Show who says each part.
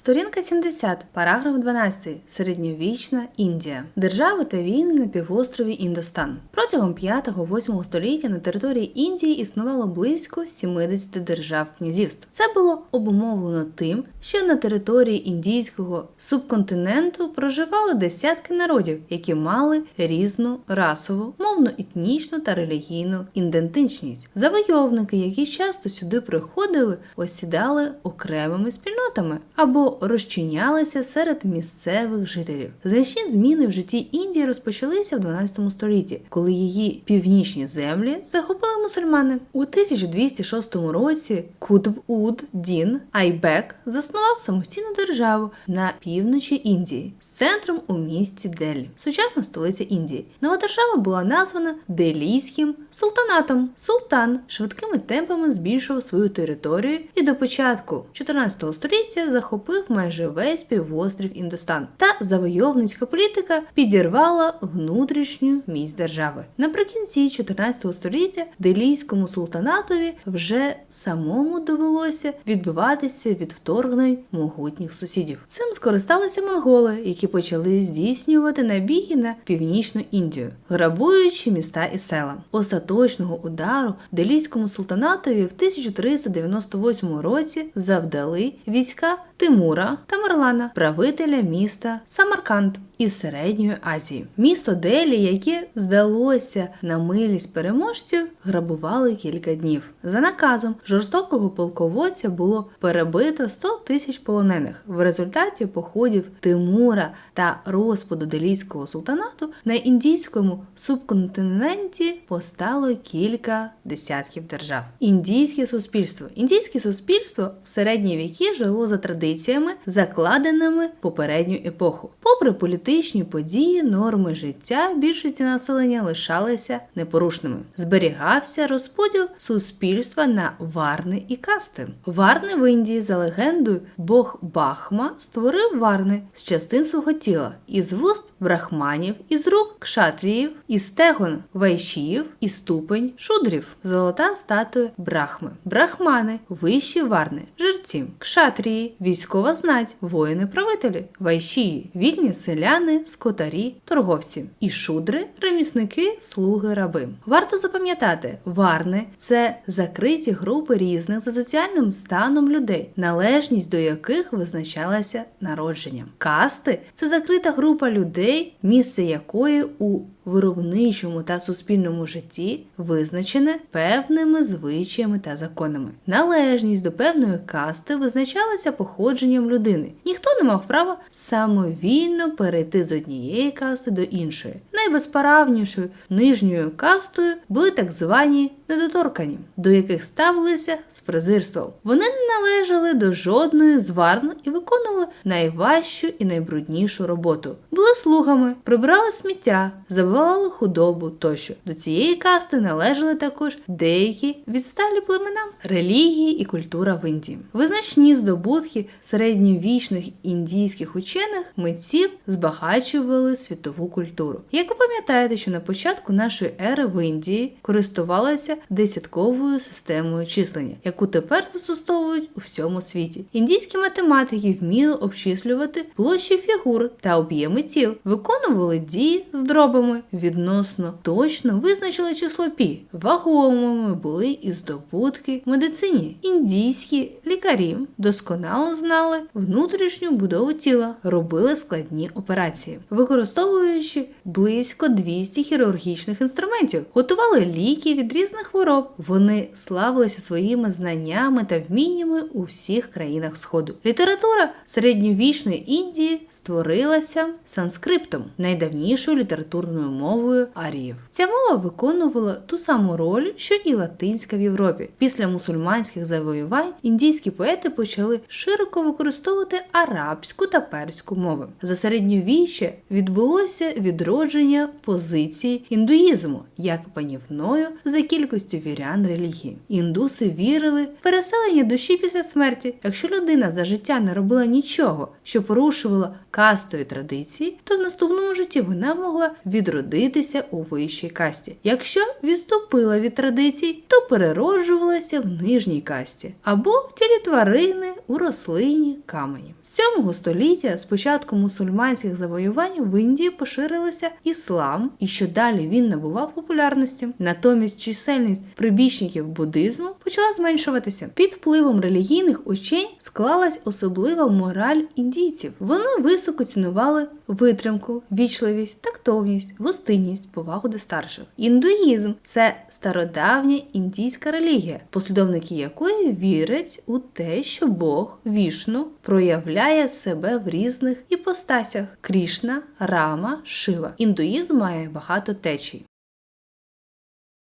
Speaker 1: Сторінка 70, параграф 12. Середньовічна Індія. Держави та війни на півострові Індостан. Протягом 5-8 століття на території Індії існувало близько 70 держав князівств. Це було обумовлено тим, що на території індійського субконтиненту проживали десятки народів, які мали різну расову, мовну, етнічну та релігійну ідентичність. Завойовники, які часто сюди приходили, осідали окремими спільнотами або розчинялися серед місцевих жителів. Значні зміни в житті Індії розпочалися в 12 столітті, коли її північні землі захопили мусульмани. У 1206 році Кутб-уд Дін Айбек заснував самостійну державу на півночі Індії з центром у місті Делі, сучасна столиця Індії. Нова держава була названа Делійським султанатом. Султан швидкими темпами збільшував свою територію і до початку 14 століття захопив майже весь півострів Індостан. Та завойовницька політика підірвала внутрішню міць держави. Наприкінці 14 століття Делійському султанатові вже самому довелося відбиватися від вторгнень могутніх сусідів. Цим скористалися монголи, які почали здійснювати набіги на північну Індію, грабуючи міста і села. Остаточного удару Делійському султанатові в 1398 році завдали війська Тимура Тамерлана, правителя міста Самарканд із середньої Азії. Місто Делі, яке здалося на милість переможців, грабували кілька днів. За наказом жорстокого полководця було перебито 100 тисяч полонених. В результаті походів Тимура та розпаду Делійського султанату на індійському субконтиненті постало кілька десятків держав. Індійське суспільство. Індійське суспільство в середні віки жило за традиціями, закладеними попередню епоху. Попри політичні події, норми життя більшості населення лишалися непорушними. Зберігався розподіл суспільства на варни і касти. Варни в Індії за легендою Бог Бахма створив варни з частин свого тіла, із вуст брахманів, із рук кшатріїв, із стегон вайшіїв, і ступень шудрів, золота статуя брахми. Брахмани, вищі варни, жерці, кшатрії, військова знать, воїни-правителі, вайшії, вільні селяни, скотарі, торговці, і шудри, ремісники, слуги, раби. Варто запам'ятати, варни це закриті групи різних за соціальним станом людей, належність до яких визначалася народженням. Касти це закрита група людей, місце якої у виробничому та суспільному житті визначене певними звичаями та законами. Належність до певної касти визначалася походженням людини. Ніхто не мав права самовільно перейти з однієї касти до іншої. Найбезправнішою нижньою кастою були так звані недоторкані, до яких ставилися з презирством. Вони не належали до жодної з варн і виконували найважчу і найбруднішу роботу. Були слугами, прибирали сміття, забивали худобу тощо. До цієї касти належали також деякі відсталі племена, релігії і культура в Індії. Визначні здобутки середньовічних індійських учених митців збагачували світову культуру. Як ви пам'ятаєте, що на початку нашої ери в Індії користувалися десятковою системою числення, яку тепер застосовують у всьому світі. Індійські математики вміли обчислювати площі фігур та об'єми тіл, виконували дії з дробами, відносно точно визначили число пі. Вагомими були і здобутки в медицині. Індійські лікарі досконало знали внутрішню будову тіла, робили складні операції, використовуючи близько 200 хірургічних інструментів, готували ліки від різних хвороб. Вони славилися своїми знаннями та вміннями у всіх країнах Сходу. Література середньовічної Індії створилася санскриптом, найдавнішою літературною мовою аріїв. Ця мова виконувала ту саму роль, що і латинська в Європі. Після мусульманських завоювань індійські поети почали широко використовувати арабську та перську мови. За середньовіччя відбулося відродження посилення позиції індуїзму як панівною за кількістю вірян релігії. Індуси вірили в переселення душі після смерті. Якщо людина за життя не робила нічого, що порушувало кастові традиції, то в наступному житті вона могла відродитися у вищій касті. Якщо відступила від традицій, то перероджувалася в нижній касті або в тілі тварини у рослині камені. З 7 століття з початку мусульманських завоювань в Індії поширилися іслам, і що далі він набував популярності. Натомість чисельність прибічників буддизму почала зменшуватися. Під впливом релігійних учень склалась особлива мораль індійців. Вони високо цінували витримку, вічливість, тактовність, гостинність, повагу до старших. Індуїзм це стародавня індійська релігія, послідовники якої вірять у те, що Бог вішну проявляє себе в різних іпостасях: Крішна, Рама, Шива. Індуїзм має багато течій.